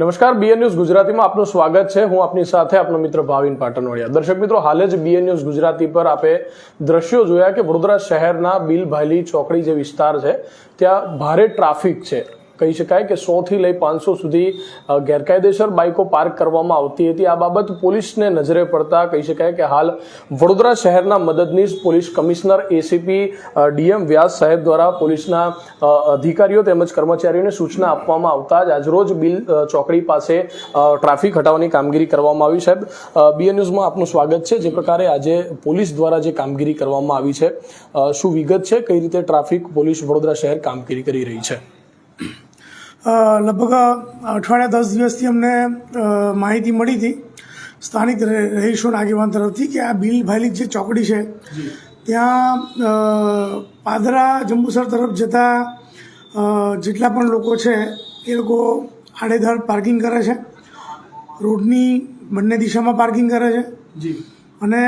નમસ્કાર BN news ગુજરાતીમાં આપનું સ્વાગત છે. હું આપની સાથે આપનો મિત્ર ભાવિન પાટણવડિયા દર્શક મિત્રો, હાલે જ બીએન ન્યૂઝ ગુજરાતી પર આપે દ્રશ્યો જોયા કે વડોદરા શહેરના બિલભાયલી ચોકડી જે વિસ્તાર છે, ત્યાં ભારે ટ્રાફિક છે. કહી શકાય કે સોથી લઈ પાંચસો સુધી ગેરકાયદેસર બાઇકો પાર્ક કરવામાં આવતી હતી. આ બાબત પોલીસને નજરે પડતા કહી શકાય કે હાલ વડોદરા શહેરના મદદનીશ police commissioner ACP DM Vyas સાહેબ દ્વારા પોલીસના અધિકારીઓ તેમજ કર્મચારીઓને સૂચના આપવામાં આવતા જ આજરોજ બિલ ચોકડી પાસે ટ્રાફિક હટાવવાની કામગીરી કરવામાં આવી સાહેબ. બીએ ન્યૂઝમાં આપનું સ્વાગત છે. જે પ્રકારે આજે પોલીસ દ્વારા જે કામગીરી કરવામાં આવી છે શું વિગત છે? કઈ રીતે ટ્રાફિક પોલીસ વડોદરા શહેર કામગીરી કરી રહી છે? લગભગ અઠવાડિયા દસ દિવસથી અમને માહિતી મળી હતી સ્થાનિક રહે- રહીશોના આગેવાન તરફથી કે આ બિલ ભાયલી જે ચોકડી છે ત્યાં પાદરા જંબુસર તરફ જતા જેટલા પણ લોકો છે એ લોકો આડેધડ પાર્કિંગ કરે છે. રોડની બંને દિશામાં પાર્કિંગ કરે છે. જી. અને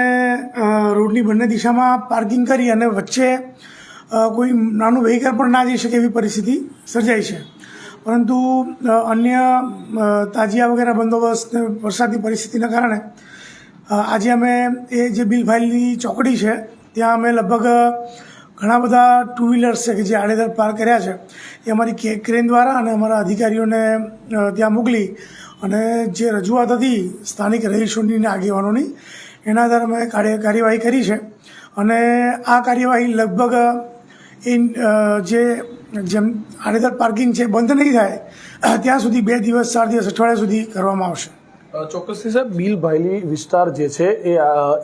રોડની બંને દિશામાં પાર્કિંગ કરી અને વચ્ચે કોઈ નાનું વેહિકલ પણ ના જઈ શકે એવી પરિસ્થિતિ સર્જાઈ છે. પરંતુ અન્ય તાજિયા વગેરે બંદોબસ્ત, વરસાદની પરિસ્થિતિના કારણે આજે અમે એ જે બિલ ફાઇલની ચોકડી છે, ત્યાં અમે લગભગ ઘણા બધા ટુ વ્હીલર્સ છે કે જે આડેધડ પાર્ક કર્યા છે, એ અમારી ક્રેન દ્વારા અને અમારા અધિકારીઓને ત્યાં મોકલી અને જે રજૂઆત હતી સ્થાનિક રહીશોની અને આગેવાનોની, એના આધારે અમે કાર્યવાહી કરી છે. અને આ કાર્યવાહી લગભગ અ, જે જેમ આડેધડ પાર્કિંગ છે બંધ નહીં થાય ત્યાં સુધી બે દિવસ ચાર દિવસ અઠવાડિયા સુધી કરવામાં આવશે. ચોક્કસથી સાહેબ બિલ ભાયલી વિસ્તાર જે છે એ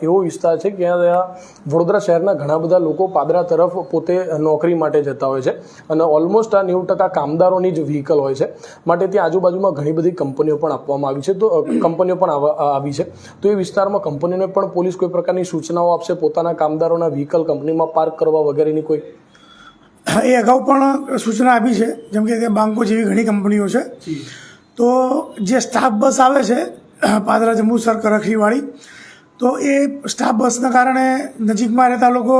એવો વિસ્તાર છે કે ત્યાં વડોદરા શહેરના ઘણા બધા લોકો પાદરા તરફ પોતે નોકરી માટે જતા હોય છે અને ઓલમોસ્ટ આ નેવું ટકા કામદારોની જ વ્હીકલ હોય છે. માટે ત્યાં આજુબાજુમાં ઘણી બધી કંપનીઓ પણ આપવામાં આવી છે. તો કંપનીઓ પણ આવી છે. તો એ વિસ્તારમાં કંપનીઓને પણ પોલીસ કોઈ પ્રકારની સૂચનાઓ આપશે? પોતાના કામદારોના વ્હીકલ કંપનીમાં પાર્ક કરવા વગેરેની કોઈ એ અગાઉ પણ સૂચના આપી છે જેમ કે બાંકો જેવી ઘણી કંપનીઓ છે. તો જે સ્ટાફ બસ આવે છે પાદરા જંબુસર કરખરીવાળી તો એ સ્ટાફ બસના કારણે નજીકમાં રહેતા લોકો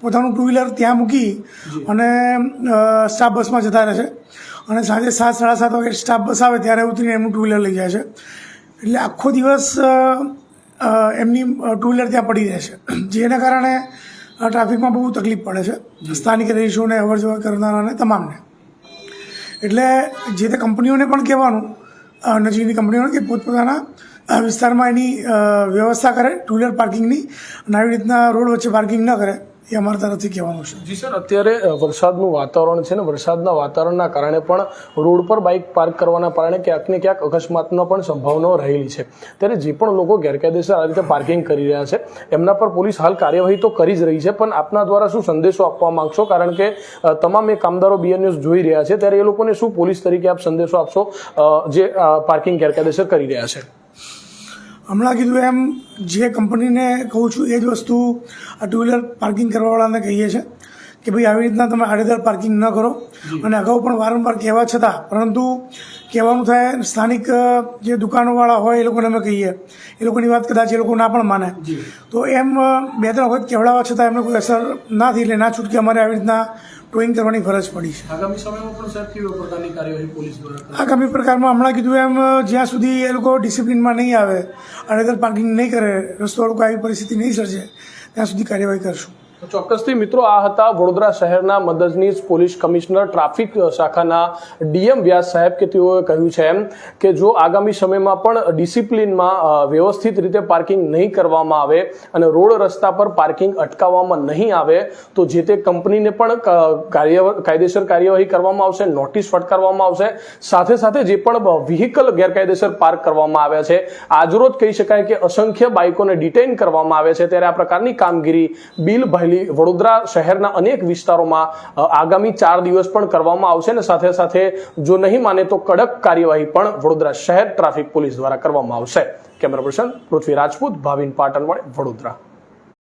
પોતાનું ટુ વ્હીલર ત્યાં મૂકી અને સ્ટાફ બસમાં જતા રહે છે. અને સાંજે સાત સાડા સાત વાગે સ્ટાફ બસ આવે ત્યારે ઉતરીને એમનું ટુ વ્હીલર લઈ જાય છે. એટલે આખો દિવસ એમની ટુ વ્હીલર ત્યાં પડી રહે છે. જેના કારણે ટ્રાફિકમાં બહુ તકલીફ પડે છે. સ્થાનિક રહીશોને અવર જવર કરનારાને તમામને. એટલે જે તે કંપનીઓને પણ કહેવાનું નજીકની કંપનીઓને કે પોતપોતાના વિસ્તારમાં એની વ્યવસ્થા કરે ટુ વ્હીલર પાર્કિંગની અને આવી રીતના રોડ વચ્ચે પાર્કિંગ ન કરે. એ અમારા તરફથી કહેવાનું છે. જી સર, અત્યારે વરસાદનું વાતાવરણ છે ને, વરસાદના વાતાવરણના કારણે પણ રોડ પર બાઇક પાર્ક કરવાના કારણે ક્યાંક ને ક્યાંક અકસ્માતનો પણ સંભાવનાઓ રહેલી છે. ત્યારે જે પણ લોકો ગેરકાયદેસર આ રીતે પાર્કિંગ કરી રહ્યા છે, એમના પર પોલીસ હાલ કાર્યવાહી તો કરી જ રહી છે, પણ આપના દ્વારા શું સંદેશો આપવા માંગશો? કારણ કે તમામ એ કામદારો બીએન ન્યૂઝ જોઈ રહ્યા છે, ત્યારે એ લોકોને શું પોલીસ તરીકે આપ સંદેશો આપશો જે પાર્કિંગ ગેરકાયદેસર કરી રહ્યા છે? હમણાં કીધું એમ, જે કંપનીને કહું છું, એ જ વસ્તુ આ ટુ વ્હીલર પાર્કિંગ કરવાવાળાને કહીએ છીએ કે ભાઈ આવી રીતના તમે આડેધડ પાર્કિંગ ન કરો. અને અગાઉ પણ વારંવાર કહેવા છતાં પરંતુ કહેવાનું થાય સ્થાનિક જે દુકાનોવાળા હોય એ લોકોને અમે કહીએ. એ લોકોની વાત કદાચ એ લોકો ના પણ માને. તો એમ બે ત્રણ વખત કહેવડાવવા છતાં એમને કોઈ અસર ના થઈ એટલે ના છૂટકે અમારે આવી રીતના ટોઈંગ કરવાની ફરજ પડી છે. આગામી પ્રકારમાં હમણાં કીધું એમ જ્યાં સુધી એ લોકો ડિસિપ્લિનમાં નહીં આવે અડેધર પાર્કિંગ નહીં કરે રસ્તો લોકો આવી પરિસ્થિતિ નહીં સર્જે ત્યાં સુધી કાર્યવાહી કરશું. ચોક્કસથી મિત્રો આ હતા વડોદરા શહેરના મદદનીશ પોલીસ કમિશનર ટ્રાફિક શાખાના ડીએમ વ્યાસ સાહેબ કે તેઓએ કહ્યું છે એમ કે જો આગામી સમયમાં પણ ડિસિપ્લિનમાં વ્યવસ્થિત રીતે પાર્કિંગ નહીં કરવામાં આવે અને રોડ રસ્તા પર પાર્કિંગ અટકાવવામાં નહીં આવે, તો જે તે કંપનીને પણ કાયદેસર કાર્યવાહી કરવામાં આવશે, નોટિસ ફટકારવામાં આવશે, સાથે સાથે જે પણ વ્હીકલ ગેરકાયદેસર પાર્ક કરવામાં આવ્યા છે, આજરોજ કહી શકાય કે અસંખ્ય બાઇકોને ડિટેઇન કરવામાં આવે છે, ત્યારે આ પ્રકારની કામગીરી બિલ ભાયલી વડોદરા શહેરના અનેક વિસ્તારોમાં આગામી ચાર દિવસ પણ કરવામાં આવશે ને સાથે સાથે જો નહીં માને તો કડક કાર્યવાહી પણ વડોદરા શહેર ટ્રાફિક પોલીસ દ્વારા કરવામાં આવશે. Camera person Prithvi Rajput Bhavin Patan Vadodara.